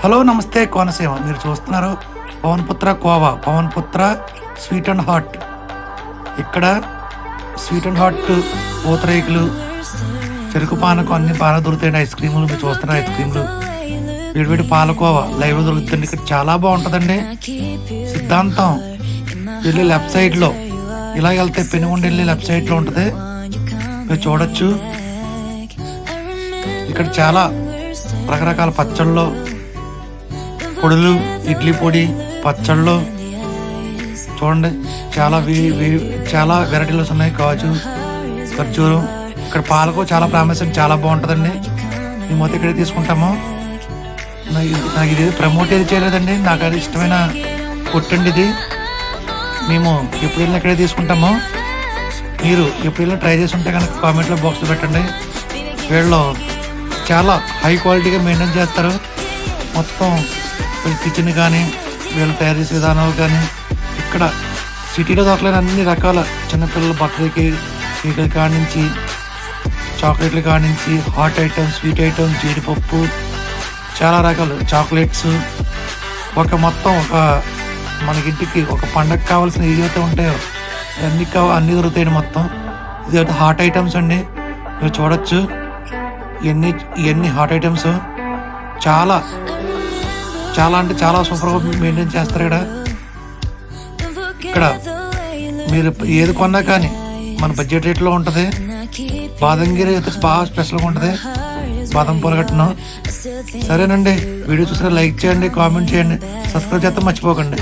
Hello నమస్తే కోనసీమ. మీరు చూస్తున్నారు పవన్ పుత్ర khoa. Pawan Putra sweet and hot. ఇక్కడ స్వీట్ అండ్ హాట్ పూతరేకులు చెరుకు పానకం అన్ని బాగా దొరుకుతాయండి. ఐస్ క్రీములు మీరు చూస్తున్నారు ఐస్ క్రీములు. వేడివేడి పాలకోవా లైవ్ దొరుకుతుంది. ఇక్కడ చాలా బాగుంటుందండి. సిద్ధాంతం వెళ్ళి లెఫ్ట్ సైడ్లో ఇలా వెళ్తే పెనుగుండి వెళ్ళి లెఫ్ట్ సైడ్లో ఉంటుంది. మీరు చూడొచ్చు. ఇక్కడ చాలా రకరకాల పచ్చళ్ళు పొడులు ఇడ్లీ పొడి పచ్చళ్ళు. చూడండి చాలా చాలా వెరైటీలు ఉన్నాయి. కాజు ఖర్జూరం. ఇక్కడ పాలకు చాలా ఫేమస్ అండి చాలా బాగుంటుందండి. మేము మొత్తం ఇక్కడే తీసుకుంటాము. నాకు ఇది- నాకు ఇది ప్రమోట్ ఏది చేయలేదండి. నాకు అది ఇష్టమైన కొట్టండి ఇది. మేము ఎప్పుడు వెళ్ళినా ఇక్కడే తీసుకుంటాము. మీరు ఎప్పుడు వెళ్ళినా ట్రై చేసి ఉంటే కనుక కామెంట్లో బాక్స్లో పెట్టండి. వీళ్ళు చాలా హై క్వాలిటీగా మెయింటైన్ చేస్తారు. మొత్తం వీళ్ళ కిచెన్ కానీ వీళ్ళు తయారు చేసే విధానాలు కానీ ఇక్కడ సిటీలో దొరకలేని అన్ని రకాల చిన్నపిల్లల బర్త్డేకి కేకులు కానించి నుంచి కానించి నుంచి హాట్ ఐటమ్స్ స్వీట్ ఐటమ్స్ జీడిపప్పు చాలా రకాలు. చాక్లెట్స్ ఒక మొత్తం ఒక మనకింటికి ఒక పండగ కావాల్సిన ఏదైతే ఉంటాయో అన్ని కావ అన్ని దొరుకుతాయండి మొత్తం. ఇది హాట్ ఐటమ్స్ అండి. మీరు చూడొచ్చు. ఇవన్నీ ఇవన్నీ హాట్ ఐటమ్స్. చాలా చాలా అంటే చాలా సూపర్గా మెయింటైన్ చేస్తారు ఇక్కడ. ఇక్కడ మీరు ఏది కొన్నా కానీ మన బడ్జెట్ రేట్లో ఉంటుంది. బాదంగిరి అయితే బాగా స్పెషల్గా ఉంటుంది. బాదం పొలగట్టును సరేనండి వీడియో చూసిన లైక్ చేయండి కామెంట్ చేయండి. సబ్స్క్రైబ్ చేస్తే మర్చిపోకండి.